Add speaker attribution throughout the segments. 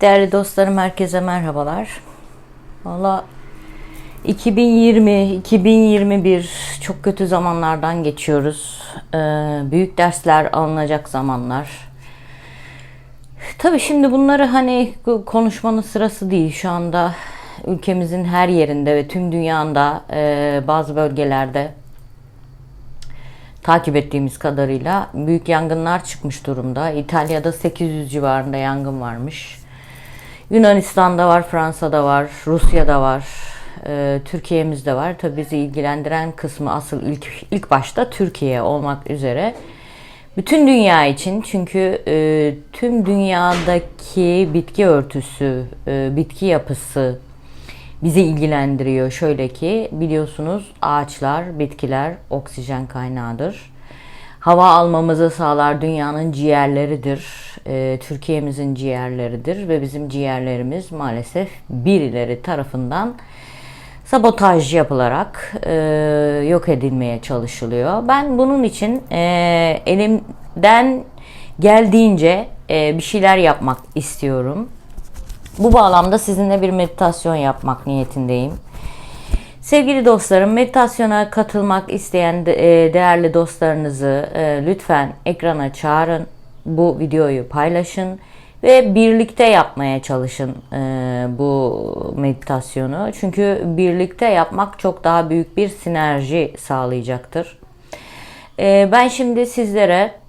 Speaker 1: Değerli dostlarım herkese merhabalar. Valla 2020, 2021 çok kötü zamanlardan geçiyoruz. Ee, büyük dersler alınacak zamanlar. Tabii şimdi bunları hani konuşmanın sırası değil. Şu anda ülkemizin her yerinde ve tüm dünyada e, bazı bölgelerde takip ettiğimiz kadarıyla büyük yangınlar çıkmış durumda. İtalya'da 800 civarında yangın varmış. Yunanistan'da var, Fransa'da var, Rusya'da var, e, Türkiye'mizde var. Tabii bizi ilgilendiren kısmı asıl ilk ilk başta Türkiye olmak üzere. Bütün dünya için çünkü e, tüm dünyadaki bitki örtüsü, e, bitki yapısı bizi ilgilendiriyor. Şöyle ki biliyorsunuz ağaçlar, bitkiler oksijen kaynağıdır. Hava almamızı sağlar dünyanın ciğerleridir. E, Türkiye'mizin ciğerleridir ve bizim ciğerlerimiz maalesef birileri tarafından sabotaj yapılarak e, yok edilmeye çalışılıyor. Ben bunun için e, elimden geldiğince e, bir şeyler yapmak istiyorum. Bu bağlamda sizinle bir meditasyon yapmak niyetindeyim. Sevgili dostlarım, meditasyona katılmak isteyen e, değerli dostlarınızı e, lütfen ekrana çağırın. Bu videoyu paylaşın ve birlikte yapmaya çalışın e, bu meditasyonu. Çünkü birlikte yapmak çok daha büyük bir sinerji sağlayacaktır. Ben şimdi sizlere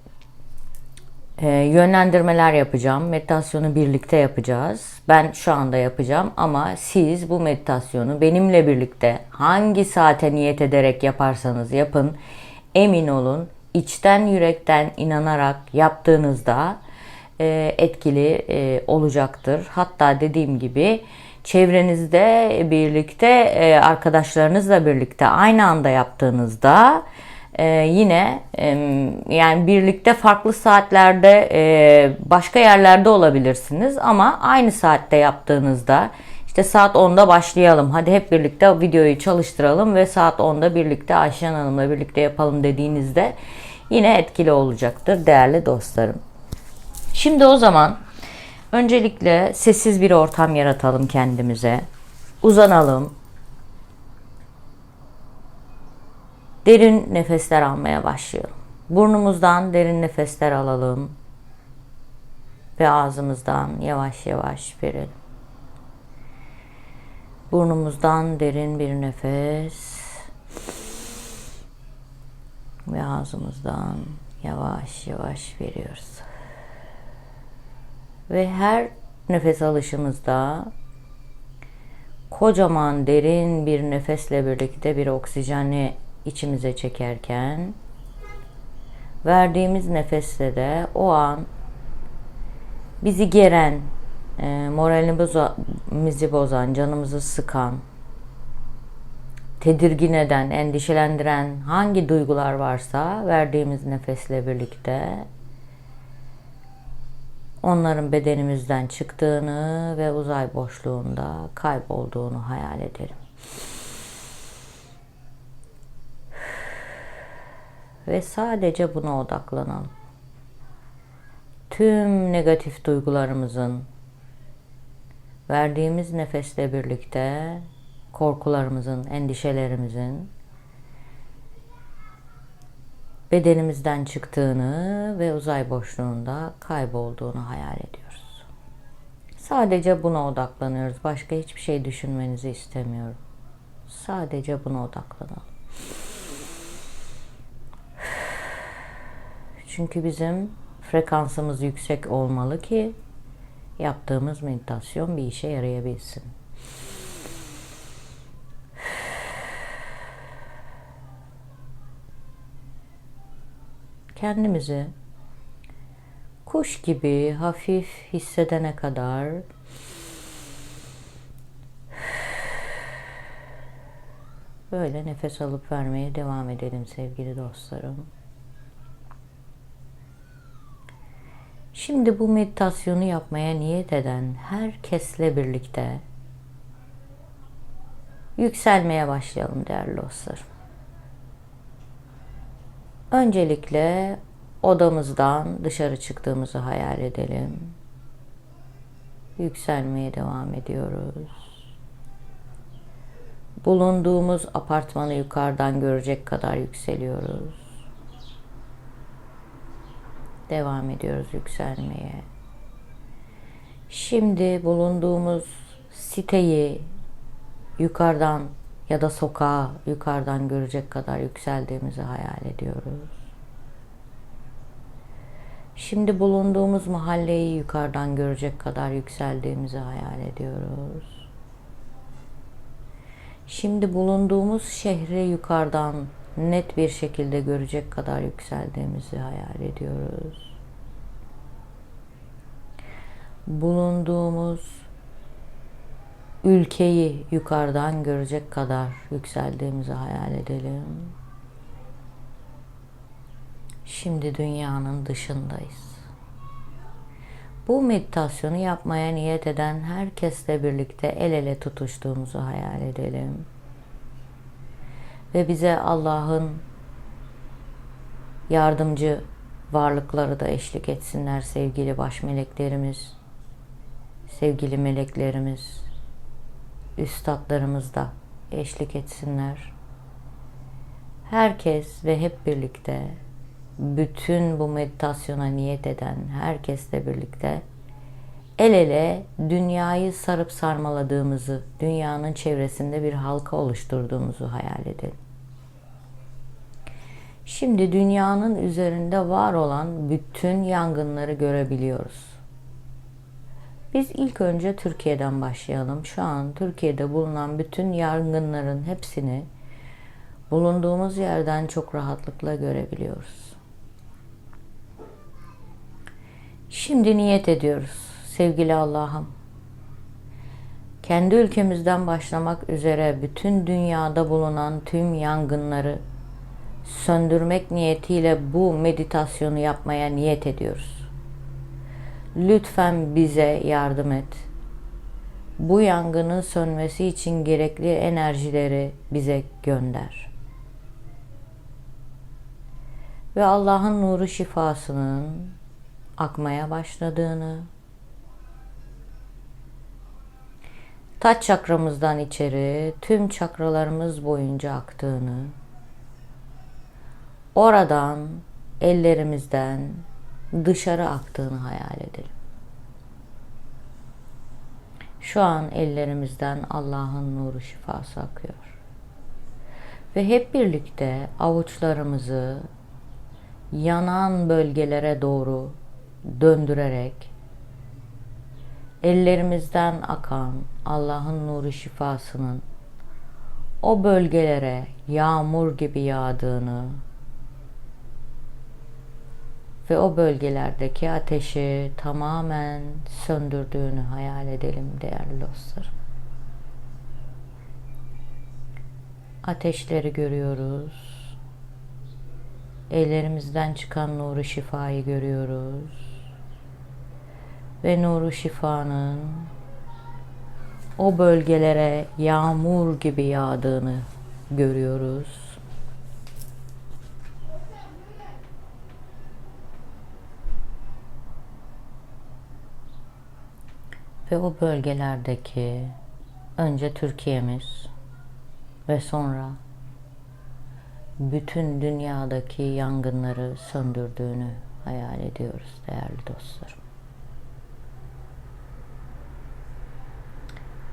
Speaker 1: e, yönlendirmeler yapacağım. Meditasyonu birlikte yapacağız. Ben şu anda yapacağım ama siz bu meditasyonu benimle birlikte hangi saate niyet ederek yaparsanız yapın. Emin olun içten yürekten inanarak yaptığınızda e, etkili e, olacaktır. Hatta dediğim gibi çevrenizde birlikte e, arkadaşlarınızla birlikte aynı anda yaptığınızda ee, yine e, yani birlikte farklı saatlerde e, başka yerlerde olabilirsiniz ama aynı saatte yaptığınızda işte saat 10'da başlayalım. Hadi hep birlikte videoyu çalıştıralım ve saat 10'da birlikte Ayşen Hanım'la birlikte yapalım dediğinizde yine etkili olacaktır değerli dostlarım. Şimdi o zaman öncelikle sessiz bir ortam yaratalım kendimize. Uzanalım Derin nefesler almaya başlayalım. Burnumuzdan derin nefesler alalım. Ve ağzımızdan yavaş yavaş verelim. Burnumuzdan derin bir nefes. Ve ağzımızdan yavaş yavaş veriyoruz. Ve her nefes alışımızda kocaman derin bir nefesle birlikte bir oksijeni içimize çekerken verdiğimiz nefeste de o an bizi geren, e, moralimizi bozan, canımızı sıkan, tedirgin eden, endişelendiren hangi duygular varsa verdiğimiz nefesle birlikte onların bedenimizden çıktığını ve uzay boşluğunda kaybolduğunu hayal edelim. Ve sadece buna odaklanalım. Tüm negatif duygularımızın verdiğimiz nefesle birlikte korkularımızın, endişelerimizin bedenimizden çıktığını ve uzay boşluğunda kaybolduğunu hayal ediyoruz. Sadece buna odaklanıyoruz. Başka hiçbir şey düşünmenizi istemiyorum. Sadece buna odaklanalım. Çünkü bizim frekansımız yüksek olmalı ki yaptığımız meditasyon bir işe yarayabilsin. Kendimizi kuş gibi hafif hissedene kadar böyle nefes alıp vermeye devam edelim sevgili dostlarım. Şimdi bu meditasyonu yapmaya niyet eden herkesle birlikte yükselmeye başlayalım değerli dostlarım. Öncelikle odamızdan dışarı çıktığımızı hayal edelim. yükselmeye devam ediyoruz. Bulunduğumuz apartmanı yukarıdan görecek kadar yükseliyoruz. Devam ediyoruz yükselmeye. Şimdi bulunduğumuz siteyi yukarıdan ya da sokağı yukarıdan görecek kadar yükseldiğimizi hayal ediyoruz. Şimdi bulunduğumuz mahalleyi yukarıdan görecek kadar yükseldiğimizi hayal ediyoruz. Şimdi bulunduğumuz şehri yukarıdan net bir şekilde görecek kadar yükseldiğimizi hayal ediyoruz. Bulunduğumuz ülkeyi yukarıdan görecek kadar yükseldiğimizi hayal edelim. Şimdi dünyanın dışındayız. Bu meditasyonu yapmaya niyet eden herkesle birlikte el ele tutuştuğumuzu hayal edelim. Ve bize Allah'ın yardımcı varlıkları da eşlik etsinler sevgili baş meleklerimiz, sevgili meleklerimiz, üstadlarımız da eşlik etsinler. Herkes ve hep birlikte bütün bu meditasyona niyet eden herkesle birlikte el ele dünyayı sarıp sarmaladığımızı, dünyanın çevresinde bir halka oluşturduğumuzu hayal edin. Şimdi dünyanın üzerinde var olan bütün yangınları görebiliyoruz. Biz ilk önce Türkiye'den başlayalım. Şu an Türkiye'de bulunan bütün yangınların hepsini bulunduğumuz yerden çok rahatlıkla görebiliyoruz. Şimdi niyet ediyoruz sevgili Allah'ım. Kendi ülkemizden başlamak üzere bütün dünyada bulunan tüm yangınları söndürmek niyetiyle bu meditasyonu yapmaya niyet ediyoruz. Lütfen bize yardım et. Bu yangının sönmesi için gerekli enerjileri bize gönder. Ve Allah'ın nuru şifasının akmaya başladığını, taç çakramızdan içeri tüm çakralarımız boyunca aktığını, oradan ellerimizden dışarı aktığını hayal edelim. Şu an ellerimizden Allah'ın nuru şifası akıyor. Ve hep birlikte avuçlarımızı yanan bölgelere doğru döndürerek ellerimizden akan Allah'ın nuru şifasının o bölgelere yağmur gibi yağdığını ve o bölgelerdeki ateşi tamamen söndürdüğünü hayal edelim değerli dostlarım. Ateşleri görüyoruz. Ellerimizden çıkan nuru şifayı görüyoruz. Ve nuru şifanın o bölgelere yağmur gibi yağdığını görüyoruz. ve o bölgelerdeki önce Türkiye'miz ve sonra bütün dünyadaki yangınları söndürdüğünü hayal ediyoruz değerli dostlarım.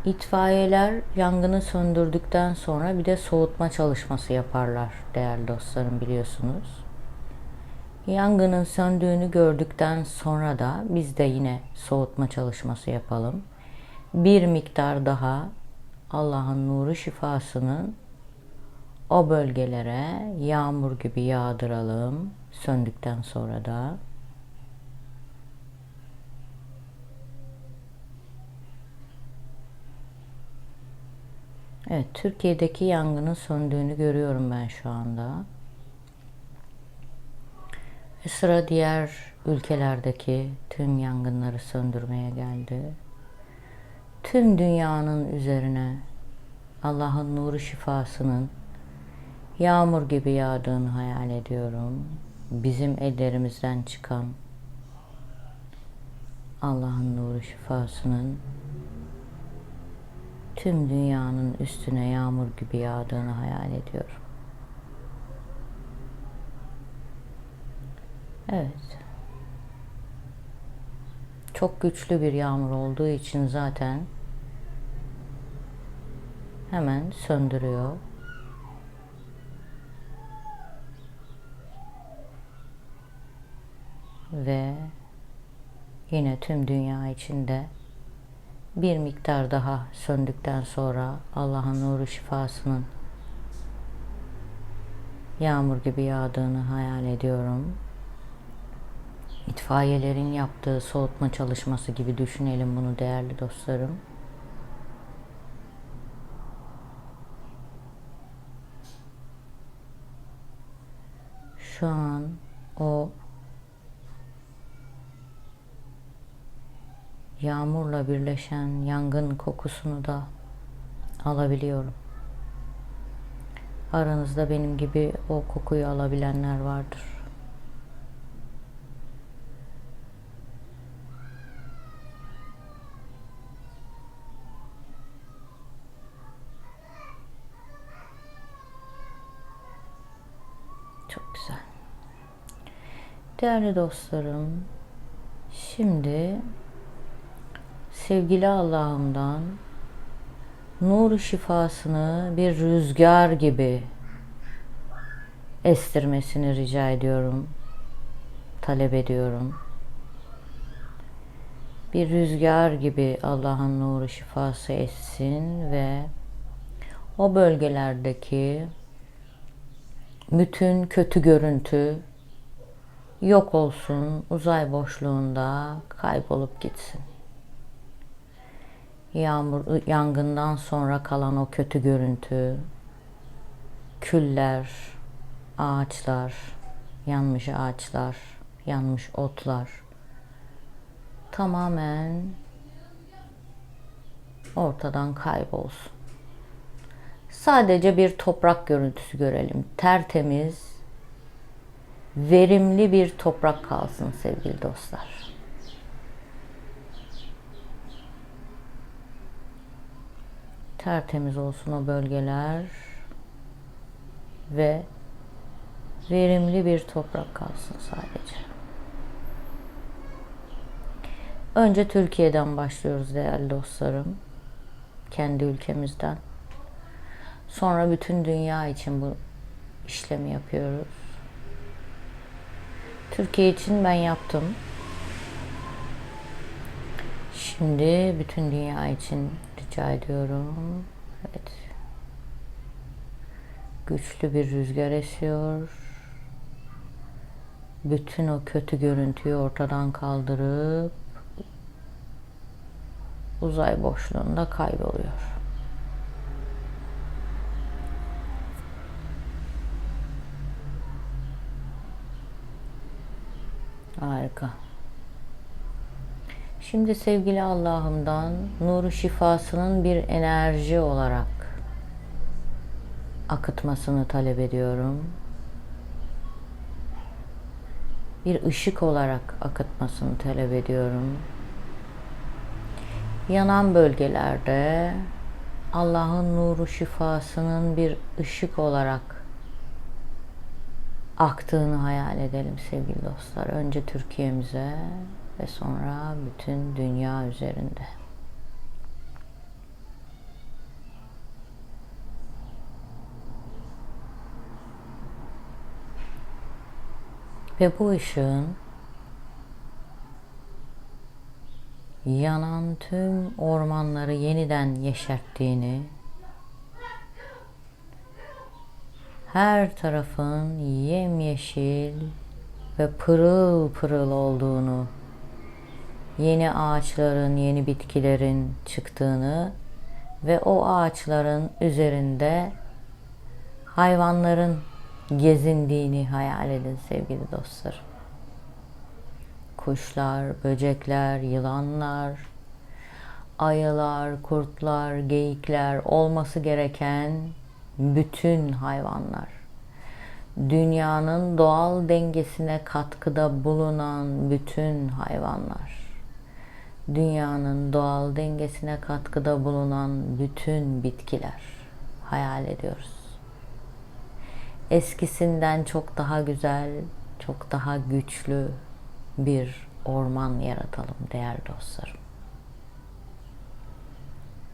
Speaker 1: İtfaiyeler yangını söndürdükten sonra bir de soğutma çalışması yaparlar değerli dostlarım biliyorsunuz. Yangının söndüğünü gördükten sonra da biz de yine soğutma çalışması yapalım. Bir miktar daha Allah'ın nuru şifasının o bölgelere yağmur gibi yağdıralım söndükten sonra da. Evet, Türkiye'deki yangının söndüğünü görüyorum ben şu anda. Ve sıra diğer ülkelerdeki tüm yangınları söndürmeye geldi. Tüm dünyanın üzerine Allah'ın nuru şifasının yağmur gibi yağdığını hayal ediyorum. Bizim ellerimizden çıkan Allah'ın nuru şifasının tüm dünyanın üstüne yağmur gibi yağdığını hayal ediyorum. Evet. Çok güçlü bir yağmur olduğu için zaten hemen söndürüyor. Ve yine tüm dünya içinde bir miktar daha söndükten sonra Allah'ın nuru şifasının yağmur gibi yağdığını hayal ediyorum. İtfaiyelerin yaptığı soğutma çalışması gibi düşünelim bunu değerli dostlarım. Şu an o yağmurla birleşen yangın kokusunu da alabiliyorum. Aranızda benim gibi o kokuyu alabilenler vardır. Çok güzel. Değerli dostlarım, şimdi sevgili Allah'ımdan nur şifasını bir rüzgar gibi estirmesini rica ediyorum. Talep ediyorum. Bir rüzgar gibi Allah'ın nuru şifası etsin ve o bölgelerdeki bütün kötü görüntü yok olsun, uzay boşluğunda kaybolup gitsin yağmur yangından sonra kalan o kötü görüntü, küller, ağaçlar, yanmış ağaçlar, yanmış otlar tamamen ortadan kaybolsun. Sadece bir toprak görüntüsü görelim. Tertemiz, verimli bir toprak kalsın sevgili dostlar. Tertemiz olsun o bölgeler ve verimli bir toprak kalsın sadece. Önce Türkiye'den başlıyoruz değerli dostlarım. Kendi ülkemizden. Sonra bütün dünya için bu işlemi yapıyoruz. Türkiye için ben yaptım. Şimdi bütün dünya için rica ediyorum. Evet. Güçlü bir rüzgar esiyor. Bütün o kötü görüntüyü ortadan kaldırıp uzay boşluğunda kayboluyor. Harika. Şimdi sevgili Allah'ımdan nuru şifasının bir enerji olarak akıtmasını talep ediyorum. Bir ışık olarak akıtmasını talep ediyorum. Yanan bölgelerde Allah'ın nuru şifasının bir ışık olarak aktığını hayal edelim sevgili dostlar. Önce Türkiye'mize, ve sonra bütün dünya üzerinde. Ve bu ışığın yanan tüm ormanları yeniden yeşerttiğini, her tarafın yemyeşil ve pırıl pırıl olduğunu yeni ağaçların, yeni bitkilerin çıktığını ve o ağaçların üzerinde hayvanların gezindiğini hayal edin sevgili dostlar. Kuşlar, böcekler, yılanlar, ayılar, kurtlar, geyikler olması gereken bütün hayvanlar. Dünyanın doğal dengesine katkıda bulunan bütün hayvanlar dünyanın doğal dengesine katkıda bulunan bütün bitkiler hayal ediyoruz. Eskisinden çok daha güzel, çok daha güçlü bir orman yaratalım değerli dostlarım.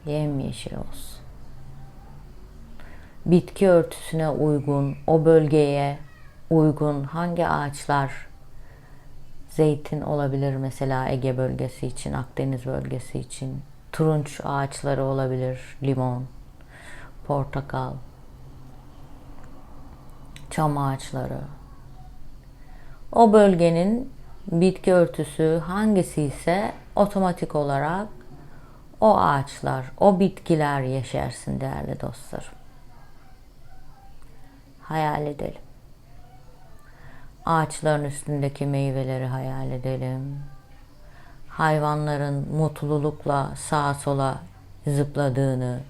Speaker 1: Yemyeşil olsun. Bitki örtüsüne uygun, o bölgeye uygun hangi ağaçlar zeytin olabilir mesela Ege bölgesi için, Akdeniz bölgesi için. Turunç ağaçları olabilir, limon, portakal, çam ağaçları. O bölgenin bitki örtüsü hangisi ise otomatik olarak o ağaçlar, o bitkiler yeşersin değerli dostlarım. Hayal edelim. Ağaçların üstündeki meyveleri hayal edelim. Hayvanların mutlulukla sağa sola zıpladığını,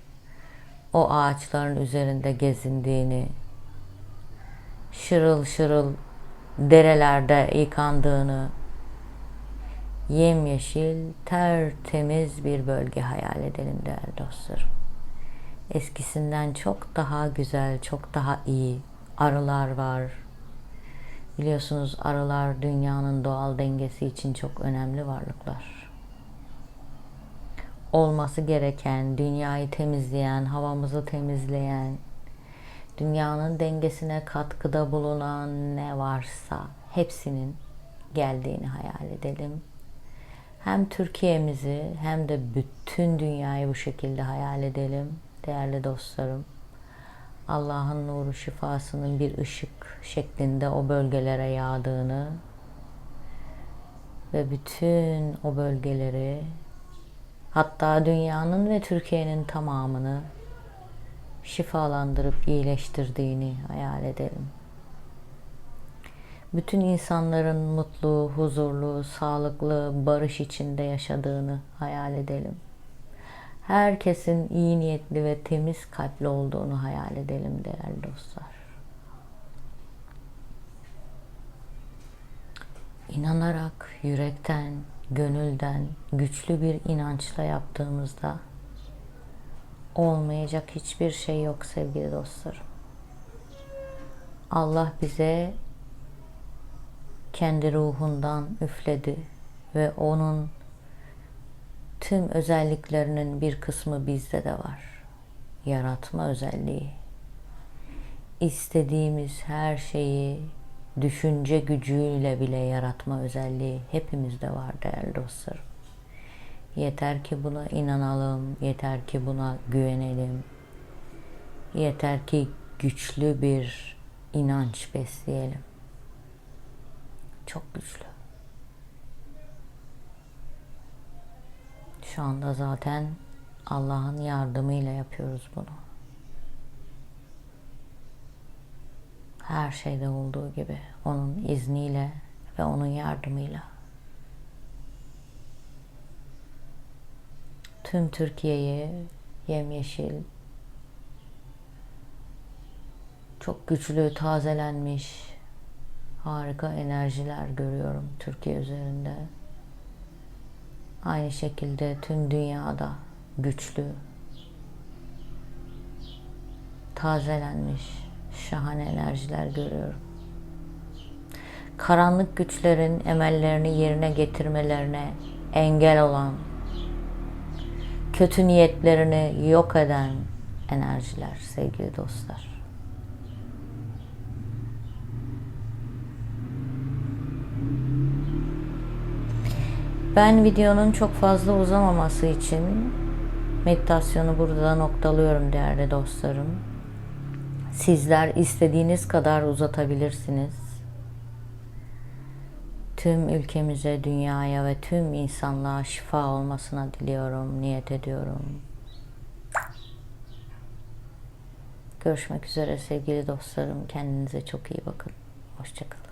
Speaker 1: o ağaçların üzerinde gezindiğini, şırıl şırıl derelerde yıkandığını, yemyeşil, tertemiz bir bölge hayal edelim değerli dostlarım. Eskisinden çok daha güzel, çok daha iyi arılar var. Biliyorsunuz arılar dünyanın doğal dengesi için çok önemli varlıklar. Olması gereken, dünyayı temizleyen, havamızı temizleyen, dünyanın dengesine katkıda bulunan ne varsa hepsinin geldiğini hayal edelim. Hem Türkiye'mizi hem de bütün dünyayı bu şekilde hayal edelim değerli dostlarım. Allah'ın nuru şifasının bir ışık şeklinde o bölgelere yağdığını ve bütün o bölgeleri hatta dünyanın ve Türkiye'nin tamamını şifalandırıp iyileştirdiğini hayal edelim. Bütün insanların mutlu, huzurlu, sağlıklı, barış içinde yaşadığını hayal edelim. Herkesin iyi niyetli ve temiz kalpli olduğunu hayal edelim değerli dostlar. İnanarak, yürekten, gönülden, güçlü bir inançla yaptığımızda olmayacak hiçbir şey yok sevgili dostlarım. Allah bize kendi ruhundan üfledi ve onun tüm özelliklerinin bir kısmı bizde de var. Yaratma özelliği. İstediğimiz her şeyi düşünce gücüyle bile yaratma özelliği hepimizde var değerli dostlarım. Yeter ki buna inanalım, yeter ki buna güvenelim. Yeter ki güçlü bir inanç besleyelim. Çok güçlü. Şu anda zaten Allah'ın yardımıyla yapıyoruz bunu. Her şeyde olduğu gibi onun izniyle ve onun yardımıyla. Tüm Türkiye'yi yemyeşil, çok güçlü, tazelenmiş, harika enerjiler görüyorum Türkiye üzerinde. Aynı şekilde tüm dünyada güçlü, tazelenmiş, şahane enerjiler görüyorum. Karanlık güçlerin emellerini yerine getirmelerine engel olan, kötü niyetlerini yok eden enerjiler sevgili dostlar. Ben videonun çok fazla uzamaması için meditasyonu burada noktalıyorum değerli dostlarım. Sizler istediğiniz kadar uzatabilirsiniz. Tüm ülkemize, dünyaya ve tüm insanlığa şifa olmasına diliyorum, niyet ediyorum. Görüşmek üzere sevgili dostlarım. Kendinize çok iyi bakın. Hoşçakalın.